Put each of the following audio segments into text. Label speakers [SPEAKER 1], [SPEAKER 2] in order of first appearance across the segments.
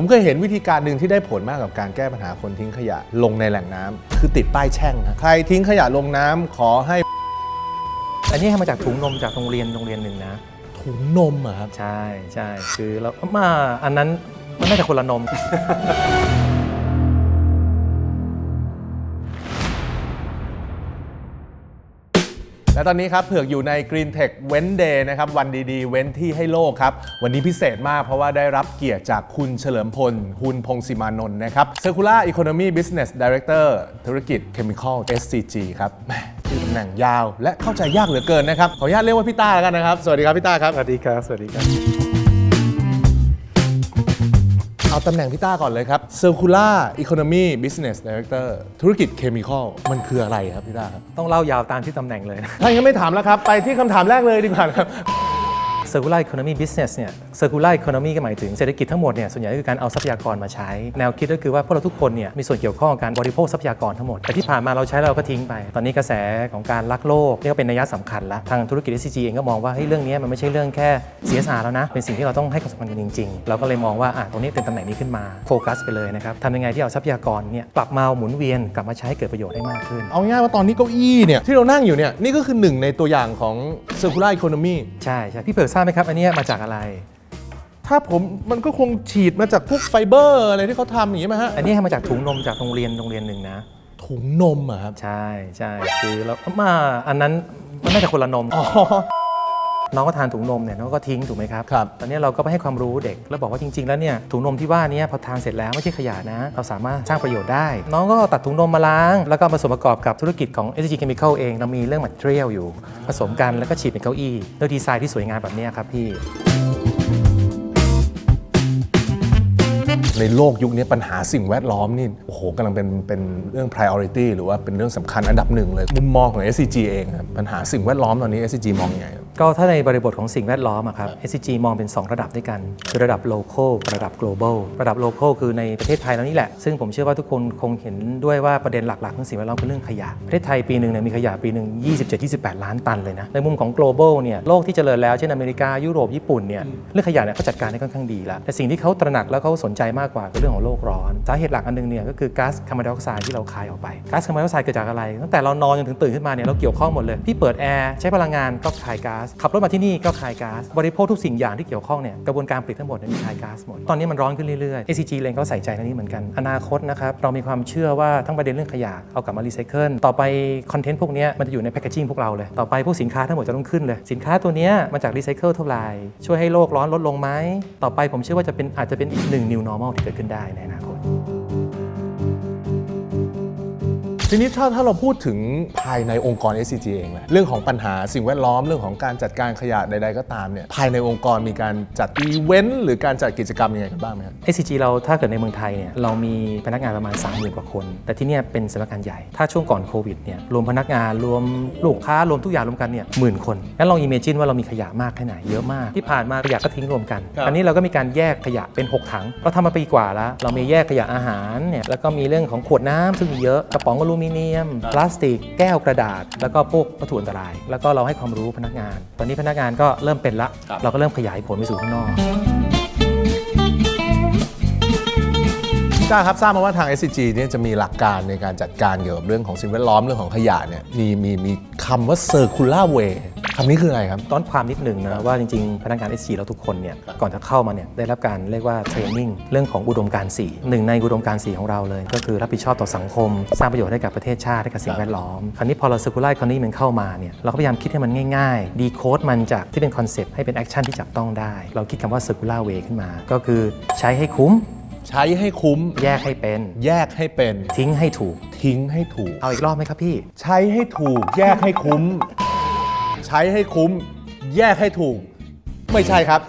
[SPEAKER 1] ผมเคยเห็นวิธีการหนึ่งที่ได้ผลมากกับการแก้ปัญหาคนทิ้งขยะลงในแหล่งน้ำคือติดป้ายแช่งนะใครทิ้งขยะลงน้ำขอให้
[SPEAKER 2] อันนี้มาจากถุงนมจากโรงเรียนโรงเรียนหนึ่งนะ
[SPEAKER 1] ถุงนมอะครับ
[SPEAKER 2] ใช่ใช่คือเรามาอันนั้นมันน่าจะคนละนม
[SPEAKER 1] และตอนนี้ครับเผือกอยู่ใน Green Tech เว้น Day นะครับวันดีๆ เว้นที่ให้โลกครับ วันนี้พิเศษมากเพราะว่าได้รับเกียรติจากคุณเฉลิมพลหุนพงศิมานนท์นะครับ Circular Economy Business Director ธุรกิจ Chemical SCG ครับแหมชื่อตำแหน่งยาว และเข้าใจยากเหลือเกินนะครับ ขออนุญาตเรียกว่าพี่ต้าแล้วกันนะครับ สวัสดีครับพี่ต้าครับ
[SPEAKER 2] สวัสดีครับ สวัสดีครับ
[SPEAKER 1] เอาตำแหน่งพี่ต้าก่อนเลยครับ Circular Economy Business Director ธุรกิจ Chemical มันคืออะไรครับพี่ต้าครับ
[SPEAKER 2] ต้องเล่ายาวตามที่ตำแหน่งเลยนะ
[SPEAKER 1] ถ้ายังไม่ถามแล้วครับ ไปที่คำถามแรกเลยดีกว่าครับ
[SPEAKER 2] Circular Economy Business เนี่ย Circular Economy ก็หมายถึงเศรษฐกิจทั้งหมดเนี่ยส่วนใหญ่ก็คือการเอาทรัพยากรมาใช้ แนวคิดก็คือว่าพวกเราทุกคนเนี่ยมีส่วนเกี่ยวข้องกับการบริโภคทรัพยากรทั้งหมด แต่ที่ผ่านมาเราใช้แล้วเราก็ทิ้งไป ตอนนี้กระแสของการรักโลกนี่ก็เป็นนัยสำคัญละทางธุรกิจ SCG เองก็มองว่าเฮ้ยเรื่องนี้มันไม่ใช่เรื่องแค่ CSR แล้วนะ เป็นสิ่งที่เราต้องให้ความสำคัญกันจริง ๆ เราก็เลยมองว่าอะตรงนี้เป็นตำแหน่งนี้ขึ้นมาโฟกัสไปเลยนะครับทำยังไงที่เอาทรัพยากรเนี่ยกลับมาหมุนเวียนกลับมาใช้ให้เกิดประโยชน์ได้มากขึ้น
[SPEAKER 1] เอาง่ายๆว่าตอนนี้เก้าอี้เนี่ยที่เรานั่งอยู่เนี่ยนี่ก็คือหนึ่งในตัวอย่างของ circular economy
[SPEAKER 2] ใช่ใช่พี่เผือกทราบไหมครับ อันเนี้ยมาจากอะไร
[SPEAKER 1] ถ้าผมมันก็คงฉีดมาจากพวกไฟเบอร์อะไรที่เขาทำอย่างนี้ไหมฮะ
[SPEAKER 2] อันนี้มาจากถุงนมจากโรงเรียนโรงเรียนหนึ่งนะ
[SPEAKER 1] ถุงนมอะครับ
[SPEAKER 2] ใช่ใช่คือเรามาอันนั้นมันน่าจะคนละนม
[SPEAKER 1] อ๋อ
[SPEAKER 2] น้องก็ทานถุงนมเนี่ยน้องก็ทิ้งถูกไหมครับ
[SPEAKER 1] ครับ
[SPEAKER 2] ตอนนี้เราก็ไปให้ความรู้เด็กแล้วบอกว่าจริง ๆ แล้วเนี่ยถุงนมที่ว่าเนี้พอทานเสร็จแล้วไม่ใช่ขยะนะ เราสามารถสร้างประโยชน์ได้ น้องก็ตัดถุงนมมาล้าง แล้วก็มาผสมประกอบกับธุรกิจของ SG Chemical เองเรามีเรื่อง material อยู่ ผสมกันแล้วก็ฉีดเป็นเก้าอี้ด้วยดีไซน์ที่สวยงามแบบเนี้ยครับพี่
[SPEAKER 1] ในโลกยุคนี้ปัญหาสิ่งแวดล้อมนี่โอ้โหกำลังเป็นเป็นเรื่อง priority หรือว่าเป็นเรื่องสำคัญอันดับหนึ่งเลย มุมมองของ SCG เองครับปัญหาสิ่งแวดล้อมตอนนี้ SCG มองยังไงครับ
[SPEAKER 2] ก็ถ้าในบริบทของสิ่งแวดล้อมอะครับ SCG มองเป็น 2 ระดับด้วยกัน คือระดับ local กับระดับ global ระดับ local คือในประเทศไทยแล้วนี่แหละ ซึ่งผมเชื่อว่าทุกคนคงเห็นด้วยว่าประเด็นหลักๆของสิ่งแวดล้อมคือเรื่องขยะ ประเทศไทยปีหนึ่งเนี่ยมีขยะปีหนึ่ง27-28 ล้านตันเลยนะ ในมุมของ global เนี่ยโลกที่เจริญแล้วเช่นอเมริกายุโรปญี่ปุ่นเนี่ยเรื่องขยะเนี่ยเขาจัดการได้ค่อนข้างดีแล้วแต่สิ่งที่เขาตระหนักแล้วเขาสนใจมากกว่าคือเรื่องของโลกร้อนสาเหตุหลักอันหนึงเนี่ยก็คือก๊าซคาร์บอนไดออกไซด์ที่เราคายออกไปก๊าซคาร์บอนไดออกไซด์เกิดจากอะไรตั้งแต่เรานอนจนถึงตื่นขึ้นมาเนี่ยเราเกี่ยวข้องหมดเลยพี่เปิดแอร์ใช้พลังงานก็คายก๊าซขับรถมาที่นี่ก็คายก๊าซบริโภคทุกสิ่งอย่างที่เกี่ยวข้องเนี่ยกระบวนการผลิตทั้งหมดเนี่ยมีคายก๊าซหมดตอนนี้มันร้อนขึ้นเรื่อยๆ ACG เองก็ใส่ใจเรื่องนี้เหมือนกันอนาคตนะครับเรามีความเชื่อว่าทั้งประเด็นเรื่องขยะเอากลับมารีไซเคิลต่อไปคอนเทนต์พวกนี้มันจะอยู่ในแพคเกจิ้งพวกเราเลยต่อไปพวกสินค้าทั้งหมดจะต้องขึ้นเลยสินค้าตัวนี้มาจากรีไซเคิลเท่าไหร่ช่วยให้โลกร้อนลดลงไหมต่อไปผมเชื่อว่าจะเป็นอาจจะเป็นอีกหนึ่ง new normal ที่เกิดขึ้นได้ในอนาคต
[SPEAKER 1] ทีนี้ถ้าถ้าเราพูดถึงภายในองค์กร SCG เองแหละเรื่องของปัญหาสิ่งแวดล้อมเรื่องของการจัดการขยะใดๆก็ตามเนี่ยภายในองค์กรมีการจัดอีเวนต์หรือการจัดกิจกรรมยังไงกันบ้างไหมครับ
[SPEAKER 2] SCG เราถ้าเกิดในเมืองไทยเนี่ยเรามีพนักงานประมาณ 30,000กว่าคน แต่ที่เนี่ยเป็นสำนักงานใหญ่ ถ้าช่วงก่อนโควิดเนี่ยรวมพนักงานรวมลูกค้ารวมทุกอย่างรวมกันเนี่ยหมื่นคนงั้นลองอิมเมจินว่าเรามีขยะมากแค่ไหนเยอะมากที่ผ่านมาขยะก็ทิ้งรวมกัน
[SPEAKER 1] ครับ
[SPEAKER 2] อันนี้เราก็มีการแยกขยะเป็น 6 ถังเราทำมาปีกว่าแล้ว เรามีแยกขยะอาหารเนี่ยแล้วก็มีเรื่องของขวดน้ำซึ่งมีเยอะกระป๋องอลูมิเนียม พลาสติก แก้วกระดาษ แล้วก็พวกวัตถุอันตราย แล้วก็เราให้ความรู้พนักงาน ตอนนี้พนักงานก็เริ่มเป็นละเราก็เริ่มขยายผลไปสู่ข้างนอก
[SPEAKER 1] พี่ต้าครับทราบมาว่าทาง SCG เนี่ยจะมีหลักการในการจัดการเกี่ยวกับเรื่องของสิ่งแวดล้อมเรื่องของขยะเนี่ยมีมีมีคำว่า circular way คำนี้คืออะไรครับ
[SPEAKER 2] ต้อนความนิดหนึ่งนะว่าจริงๆ พนักงาน SC เราทุกคนเนี่ยก่อนจะเข้ามาเนี่ยได้รับการเรียกว่าเทรนนิ่งเรื่องของอุดมการณ์4หนึ่งในอุดมการณ์4ของเราเลย ก็คือรับผิดชอบต่อสังคม สร้างประโยชน์ให้กับประเทศชาติให้กับสิ่งแวดล้อม คราวนี้พอเรา circular economy มันเข้ามาเนี่ยเราก็พยายามคิดให้มันง่ายๆดีโคดมันจากที่เป็นคอนเซปต์ให้เป็นแอคชั่นที่จับต้องได้ เราคิดคำว่า circular way ขึ้นมา ก็คือใช้ให้คุ้ม
[SPEAKER 1] ใช้ให้คุ้ม
[SPEAKER 2] แยกให้เป็น
[SPEAKER 1] แยกให้เป็น
[SPEAKER 2] ทิ้งให้ถูก
[SPEAKER 1] ทิ้งให้ถูก
[SPEAKER 2] เอาอีกรอบไหมครับพี่
[SPEAKER 1] ใช้ให้ถูก แยกให้คุ้ม ใช้ให้คุ้ม แยกให้ถูก ไม่ใช่ครับ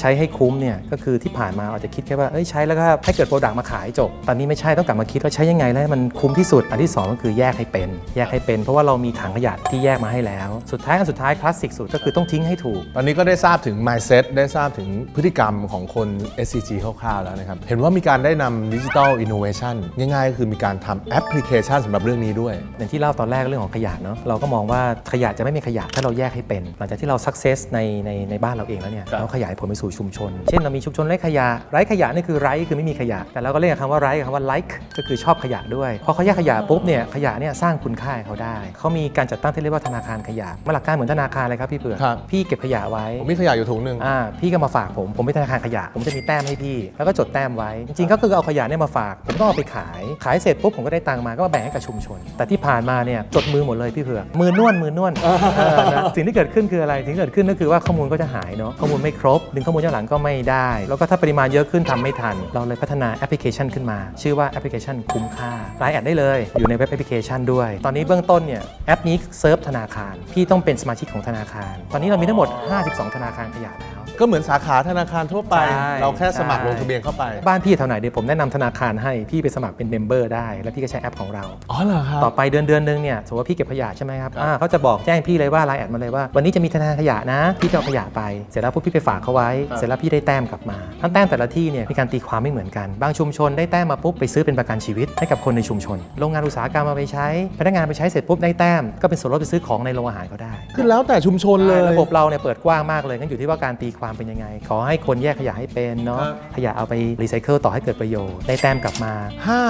[SPEAKER 2] ใช้ให้คุ้มเนี่ยก็คือที่ผ่านมาอาจจะคิดแค่ว่าเอ้ยใช้แล้วก็ให้เกิดโปรดักต์มาขายจบ ตอนนี้ไม่ใช่ต้องกลับมาคิดว่าใช้ยังไงแล้วให้มันคุ้มที่สุด อันที่สองก็คือแยกให้เป็น แยกให้เป็น เพราะว่าเรามีถังขยะที่แยกมาให้แล้ว สุดท้ายอันสุดท้ายคลาสสิกสุดก็คือต้องทิ้งให้ถูก
[SPEAKER 1] ตอนนี้ก็ได้ทราบถึง mindset ได้ทราบถึงพฤติกรรมของคน SCG คร่าวๆแล้วนะครับเห็นว่ามีการได้นำดิจิทัลอินโนเวชันง่ายๆก็คือมีการทำแอปพลิเคชันสำหรับเรื่องนี้ด้วย
[SPEAKER 2] อย่างที่เล่าตอนแรกเรื่องของขยะเนาะเราก็มองว่าขยะจะไม่มีขยะถ้าเราแยกให้เป็น หลังจากที่เราสักเซสในในในบ้านเราเองแล้วเนี่ย
[SPEAKER 1] ครับ
[SPEAKER 2] เราขยายผลไปสู่สู่ชุมชน เช่นเรามีชุมชนไร้ขยะ ไร้ขยะนี่คือไร้คือไม่มีขยะ แต่เราก็เรียกคำว่าไร้กับคำว่า like ก็คือชอบขยะด้วย พอเขาแยกขยะปุ๊บเนี่ยขยะเนี่ยสร้างคุณค่าให้เขาได้ เขามีการจัดตั้งที่เรียกว่าธนาคารขยะมาหลักการเหมือนธนาคารเลยครับพี่เผือก
[SPEAKER 1] ครับ
[SPEAKER 2] พี่เก็บขยะไว้
[SPEAKER 1] ผมมีขยะอยู่ถุงหนึ่ง
[SPEAKER 2] อ่าพี่ก็มาฝากผม ผมเป็นธนาคารขยะ ผมจะมีแต้มให้พี่ แล้วก็จดแต้มไว้ จริงๆ ก็คือเอาขยะเนี่ยมาฝาก ผมก็เอาไปขาย ขายเสร็จปุ๊บผมก็ได้ตังค์มา ก็มาแบ่งให้กับชุมชน แต่ที่ผ่านมาเนี่ยจดมือหมดเลยพี่เผือก มือนวลมือนวลเออนะสิ่งที่เกิดขึ้นคืออะไร สิ่งที่เกิดขึ้นก็คือว่าข้อมูลก็จะหายเนาะ ข้อมูลไม่ครบ ดึงข้อมูลย้อนหลังก็ไม่ได้ แล้วก็ถ้าปริมาณเยอะขึ้นทำไม่ทัน เราเลยพัฒนาแอปพลิเคชันขึ้นมา ชื่อว่าแอปพลิเคชันคุ้มค่าไลน์แอดได้เลย อยู่ในเว็บแอปพลิเคชันด้วย ตอนนี้เบื้องต้นเนี่ยแอปนี้เซิร์ฟธนาคาร พี่ต้องเป็นสมาชิกของธนาคาร ตอนนี้เรามีทั้งหมด 52 ธนาคารขยะแล้ว
[SPEAKER 1] ก็เหมือนสาขาธนาคารทั่วไป
[SPEAKER 2] ใช่
[SPEAKER 1] เราแค่สมัคร
[SPEAKER 2] ใช่
[SPEAKER 1] ลงทะเบียนเข้าไป
[SPEAKER 2] บ้านพี่เท่าไหนเดี๋ยวผมแนะนำธนาคารให้พี่ไปสมัครเป็นเมมเบอร์ได้ แล้วพี่ก็ใช้แอปของเรา
[SPEAKER 1] อ๋อเหรอครับ
[SPEAKER 2] ต่อไปเดือนเดือนหนึงเนี่ยสมมติว่าพี่เก็บขยะใช่ไหมครับ
[SPEAKER 1] ครับ
[SPEAKER 2] อ่าเขาจะบอกแจ้งพี่เลยว่าไลน์แอดมาเลยว่า วันนี้จะมีธนาคารขยะนะ พี่ก็เอาขยะไป เสร็จแล้วพวกพี่ไปฝากเขาไว้เสร็จแล้วพี่ได้แต้มกลับมาทั้งแต้มแต่ละที่เนี่ยมีการตีความไม่เหมือนกัน บางชุมชนได้แต้มมาปุ๊บไปซื้อเป็นประกันชีวิตให้กับคนในชุมชน โรงงานอุตสาหกรรมมาไปใช้ พนักงานไปใช้เสร็จปุ๊บได้แต้มก็เป็นส่วนลดไปซื้อของในโรงอาหารก็ได้
[SPEAKER 1] คือแล้วแต่ชุมชนเลย
[SPEAKER 2] ระบบเราเนี่ยเปิดกว้างมากเลยงั้นอยู่ที่ว่าการตีความเป็นยังไง ขอให้คนแยกขยะให้เป็นเนาะ
[SPEAKER 1] ครับ
[SPEAKER 2] ขยะเอาไปรีไซเคิลต่อให้เกิดประโยชน์ได้แต้มกลับมา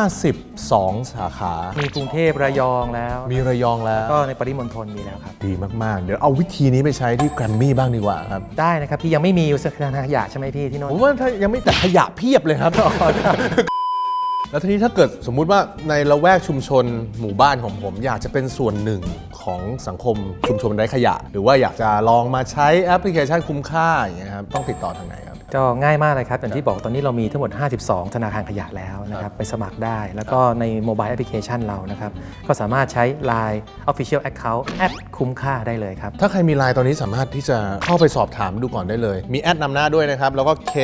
[SPEAKER 1] 52 สาขา
[SPEAKER 2] มีกรุงเทพระยองแล้ว
[SPEAKER 1] มีระยองแล้ว
[SPEAKER 2] ก็ในปริมณฑลมีแล้วครับ
[SPEAKER 1] ดีมากๆ เดี๋ยวเอาวิธีนี้ไปใช้ที่แกรมมี่บ้างดีกว่าครับ
[SPEAKER 2] ได้นะครับพี่ยังไม่มีสถานขยะใช่ไหมพี่ที่โน่
[SPEAKER 1] ผมว่าถ้ายังไม่แต่ขยะเพียบเลยครับ แล้วทีนี้ถ้าเกิดสมมุติว่าในละแวกชุมชนหมู่บ้านของผม อยากจะเป็นส่วนหนึ่งของสังคมชุมชนไร้ขยะ หรือว่าอยากจะลองมาใช้แอปพลิเคชันคุ้มค่าอย่างเงี้ยครับต้องติดต่อทางไหนครับ
[SPEAKER 2] ก็ง่ายมากเลยครับ อย่างที่บอกตอนนี้เรามีทั้งหมด 52 ธนาคารขยะแล้วนะครับ ไปสมัครได้ แล้วก็ในโมบายแอปพลิเคชันเรานะครับ ก็สามารถใช้ Line Official Account แอดคุ้มค่าได้เลยครับ
[SPEAKER 1] ถ้าใครมีไลน์ตอนนี้สามารถที่จะเข้าไปสอบถามดูก่อนได้เลย มีแอดนำหน้าด้วยนะครับ แล้วก็ K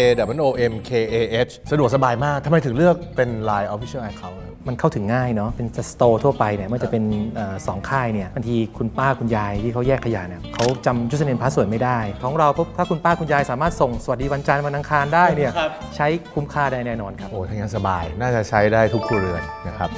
[SPEAKER 1] W O M K A H สะดวกสบายมากทำไมถึงเลือกเป็น Line Official Account ครับ
[SPEAKER 2] มันเข้าถึงง่ายเนาะเป็นสโตร์ทั่วไปเนี่ยไม่ว่าจะเป็นเอ่อสองค่ายเนี่ยบางทีคุณป้าคุณยายที่เขาแยกขยะเนี่ยเขาจำยูสเนมพาสเวิร์ดไม่ได้ของเราปุ๊บถ้าคุณป้าคุณยายสามารถส่งสวัสดีวันจันทร์วันอังคารได้เนี่ย
[SPEAKER 1] ครับ
[SPEAKER 2] ใช้คุ้มค่าได้แน่นอนครับ
[SPEAKER 1] โอ้ทั้างนั้นสบาย น่าจะใช้ได้ทุกครัวเรือนนะครับ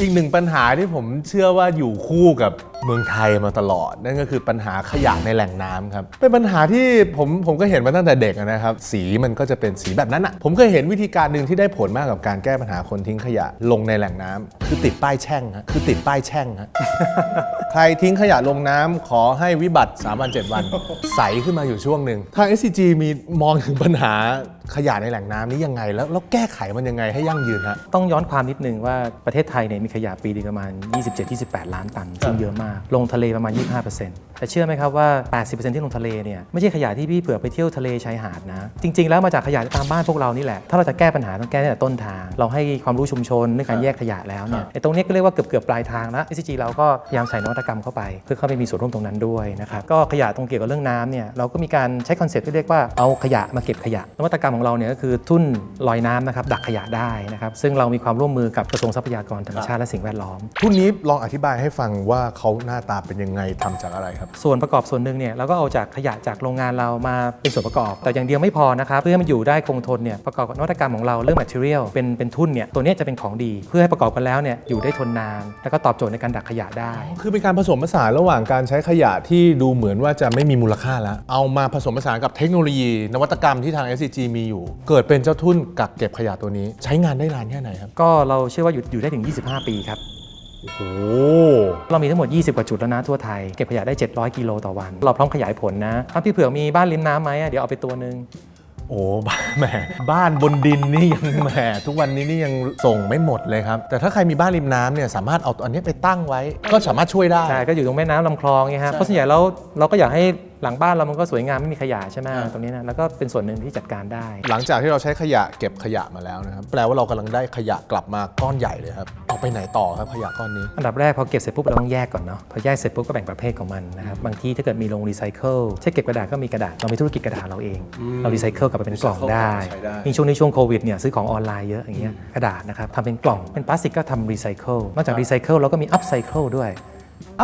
[SPEAKER 1] อีกหนึ่งปัญหาที่ผมเชื่อว่าอยู่คู่กับ เมืองไทยมาตลอด นั่นก็คือปัญหาขยะในแหล่งน้ำครับ เป็นปัญหาที่ผมผมก็เห็นมาตั้งแต่เด็กนะครับ สีมันก็จะเป็นสีแบบนั้นอะผมเคยเห็นวิธีการหนึ่งที่ได้ผลมากกับการแก้ปัญหาคนทิ้งขยะลงในแหล่งน้ำคือติดป้ายแช่งฮะคือติดป้ายแช่งฮะใครทิ้งขยะลงน้ำขอให้วิบัติ3วัน7วัน ใสขึ้นมาอยู่ช่วงหนึ่งทาง SCG มีมองถึงปัญหา ขยะในแหล่งน้ำนี้ยังไง แล้วแล้วแก้ไขมันยังไงให้ยั่งยืนฮะ
[SPEAKER 2] ต้องย้อนความนิดนึงว่าประเทศไทยเนี่ยมีขยะปีนึงประมาณ 27-28 ล้านตันซึ่งเยอะมาก ลงทะเลประมาณ 25% แต่เชื่อไหมครับว่า 80%ที่ลงทะเลเนี่ยไม่ใช่ขยะที่พี่เผื่อไปเที่ยวทะเลชายหาดนะ จริง ๆ แล้วมาจากขยะตามบ้านพวกเรานี่แหละ ถ้าเราจะแก้ปัญหาต้องแก้ตั้งแต่ต้นทาง เราให้ความรู้ชุมชนเรื่องการแยกขยะแล้วเนี่ยไอ้ตรงเนี้ยก็เรียกว่าเกือบเกือบๆปลายทางแล้ว SCG เราก็พยายามใส่นวัตกรรมเข้าไป เพื่อเข้าไปมีส่วนร่วมตรงนั้นด้วยนะครับก็ขยะตรงเกี่ยวกับเรื่องน้ำเนี่ยเราก็มีการใช้คอนเซ็ปต์ที่เรียกว่าเอาขยะมาเก็บขยะ นวัตกรรมของเราเนี่ยก็คือทุ่นลอยน้ำนะครับดักขยะได้นะครับซึ่งเรามีความร่วมมือกับกระทรวงทรัพยากรธรรมชาติและสิ่งแวดล้อม
[SPEAKER 1] ทุนนี้ลองอธิบายให้ฟังว่าเขาหน้าตาเป็นยังไงทำจากอะไรครับ
[SPEAKER 2] ส่วนประกอบส่วนหนึ่งเนี่ยเราก็เอาจากขยะจากโรงงานเรามาเป็นส่วนประกอบ แต่อย่างเดียวไม่พอนะครับเพื่อให้มันอยู่ได้คงทนเนี่ยประกอบกับนวัตกรรมของเราเรื่อง material เป็นเป็นทุ่นเนี่ยตัวเนี้ยจะเป็นของดี เพื่อให้ประกอบกันแล้วเนี่ยอยู่ได้ทนนาน แล้วก็ตอบโจทย์ในการดักขยะได้
[SPEAKER 1] คือเป็นการผสมผสานระหว่างการใช้ขยะที่ดูเหมือนว่าจะไม่มีมูลค่าแล้ว เอามาผสมผสานกับเทคโนโลยี นวัตกรรมที่ทาง SCG มีอยู่ เกิดเป็นเจ้าทุ่นกักเก็บขยะตัวนี้ ใช้งานได้นานแค่ไหนครับ
[SPEAKER 2] ก็เราเชื่อว่าอยู่อยู่ได้ถึง 25 ปีครับ
[SPEAKER 1] โอ้โห
[SPEAKER 2] เรามีทั้งหมด 20 กว่าจุดแล้วนะทั่วไทย เก็บขยะได้ 700 กิโลต่อวัน เราพร้อมขยายผลนะถ้าพี่เผือกมีบ้านริมน้ำไหมอะเดี๋ยวเอาไปตัวหนึ่ง
[SPEAKER 1] โอ้บ้านแหมบ้านบนดินนี่ยังแหมทุกวันนี้นี่ยังส่งไม่หมดเลยครับ แต่ถ้าใครมีบ้านริมน้ำเนี่ยสามารถเอาตัวอันนี้ไปตั้งไว้ ก็สามารถช่วยได้
[SPEAKER 2] ใช่ก็อยู่ตรงแม่น้ำลำคลองไงฮะ
[SPEAKER 1] ใช่
[SPEAKER 2] เพราะส่วนใหญ่แล้วเราก็อยากให้ หลังบ้านเรามันก็สวยงามไม่มีขยะใช่ไหม
[SPEAKER 1] อ่า
[SPEAKER 2] ตรงนี้นะแล้วก็เป็นส่วนหนึ่งที่จัดการได้
[SPEAKER 1] หลังจากที่เราใช้ขยะเก็บขยะมาแล้วนะครับแปลว่าเรากำลังได้ขยะกลับมาก้อนใหญ่เลยครับเอาไปไหนต่อครับขยะก้อนนี้
[SPEAKER 2] อันดับแรกพอเก็บเสร็จปุ๊บเราต้องแยกก่อนเนาะพอแยกเสร็จปุ๊บก็แบ่งประเภทของมันนะครับบางที่ถ้าเกิดมีโรงรีไซเคิลใช่เก็บกระดาษก็มีกระดาษเรามีธุรกิจกระดาษเราเองเรารีไซเคิลกลับไปเป็นกล่องได้
[SPEAKER 1] ใช้ได้
[SPEAKER 2] ยิ่งช่วงนี้ช่วงโควิดเนี่ยซื้อของออนไลน์เยอะอย่างเงี้ยกระดาษนะครับทำเป็นกล่องเป็นพลาสติกก็ทำรีไซเคิลนอกจากรีไซเคิลเราก็มีอัพไซเคิลด้วย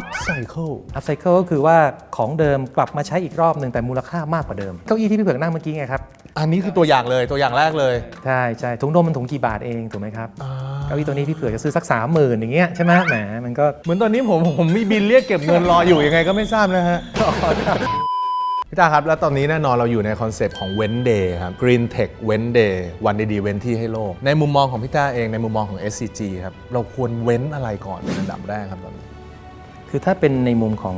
[SPEAKER 1] upcycle
[SPEAKER 2] อัพไซเคิลก็คือว่าของเดิมกลับมาใช้อีกรอบหนึ่งแต่มูลค่ามากกว่าเดิม เก้าอี้ที่พี่เผือกนั่งเมื่อกี้ไงครับ
[SPEAKER 1] อันนี้คือตัวอย่างเลยตัวอย่างแรกเลย
[SPEAKER 2] ใช่ใช่ถุงนมมันถุงกี่บาทเองถูกไหมครับ เก้าอี้ตัวนี้พี่เผือกจะซื้อสักสามหมื่นอย่างเงี้ยใช่ไหมแหมมันก็
[SPEAKER 1] เหมือนตอนนี้ผมผมมีบินเรียกเก็บเงินรออยู่ยังไงก็ไม่ทราบนะฮะพี่ตาครับ แล้วตอนนี้แน่นอนเราอยู่ในคอนเซปต์ของ Wen Day ครับ Green Tech Wen Day วันดีๆเว้นที่ให้โลก ในมุมมองของพี่ตาเองในมุมมองของ SCG ครับเราควรเว้นอะไรก่อนเป็นอันดับแรกครับตอนนี้
[SPEAKER 2] คือถ้าเป็นในมุมของ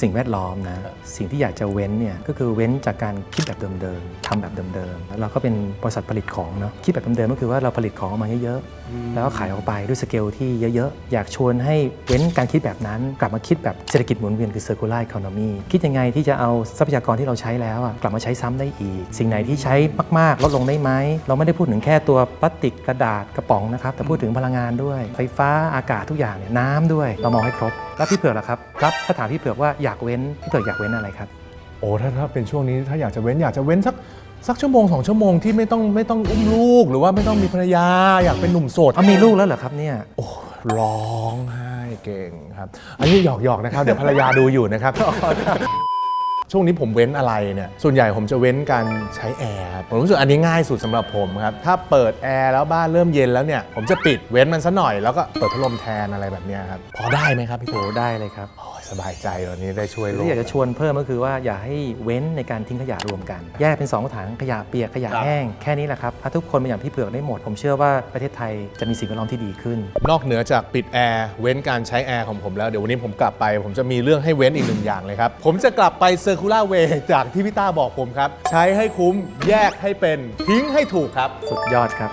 [SPEAKER 2] สิ่งแวดล้อมนะสิ่งที่อยากจะเว้นเนี่ยก็คือเว้นจากการคิดแบบเดิมๆทำแบบเดิมๆแล้วเราก็เป็นบริษัทผลิตของเนาะคิดแบบเดิมๆก็คือว่าเราผลิตของออกมาเยอะๆแล้วก็ขายออกไปด้วยสเกลที่เยอะๆ อยากชวนให้เว้นการคิดแบบนั้น กลับมาคิดแบบเศรษฐกิจหมุนเวียนคือ circular economy คิดยังไงที่จะเอาทรัพยากรที่เราใช้แล้วอะกลับมาใช้ซ้ำได้อีก สิ่งไหนที่ใช้มากๆ ลดลงได้ไหมเราไม่ได้พูดถึงแค่ตัวพลาสติกกระดาษกระป๋องนะครับแต่พูดถึงพลังงานด้วย ไฟฟ้าอากาศทุกอย่างเนี่ยน้ำด้วย เรามองให้ครบ แล้วพี่เผือกล่ะครับ
[SPEAKER 1] ครับ
[SPEAKER 2] ถ้าถามพี่เผือกว่าอยากเว้นพี่เผือกอยากเว้นอะไรครับ
[SPEAKER 1] โอ้ถ้าถ้าเป็นช่วงนี้ถ้าอยากจะเว้นอยากจะเว้นสักสักชั่วโมงสองชั่วโมงที่ไม่ต้องไม่ต้องอุ้มลูกหรือว่าไม่ต้องมีภรรยา อยากเป็นหนุ่มโสด
[SPEAKER 2] เอามีลูกแล้วเหรอครับเนี่ย
[SPEAKER 1] โอ้ร้องไห้เก่งครับ อันนี้หยอกหยอกๆนะครับ เดี๋ยวภรรยาดูอยู่นะครับ ช่วงนี้ผมเว้นอะไรเนี่ยส่วนใหญ่ผมจะเว้นการใช้แอร์ผมรู้สึกอันนี้ง่ายสุดสำหรับผมครับถ้าเปิดแอร์แล้วบ้านเริ่มเย็นแล้วเนี่ยผมจะปิดเว้นมันซะหน่อยแล้วก็เปิดพัดลมแทนอะไรแบบนี้ครับพอได้ไหมครับพี่โต
[SPEAKER 2] ได้เลยครับ
[SPEAKER 1] สบายใจวันนี้ได้ช่วยโลก
[SPEAKER 2] ที่อยากจะชวนเพิ่มก็คือว่าอย่าให้เว้นในการทิ้งขยะรวมกัน แยกเป็น2ถังขยะเปียกขยะ
[SPEAKER 1] ครับ
[SPEAKER 2] แห้งแค่นี้แหละครับถ้าทุกคนเป็นอย่างพี่เผือกได้หมด ผมเชื่อว่าประเทศไทยจะมีสิ่งแวดล้อมที่ดีขึ้น
[SPEAKER 1] นอกเหนือจากปิดแอร์เว้นการใช้แอร์ของผมแล้วเดี๋ยววันนี้ผมกลับไป ผมจะมีเรื่องให้เว้นอีกหนึ่งอย่างเลยครับผมจะกลับไป Circular Way จากที่พี่ต้าบอกผมครับใช้ให้คุ้มแยกให้เป็นทิ้งให้ถูกครับ
[SPEAKER 2] สุดยอดครับ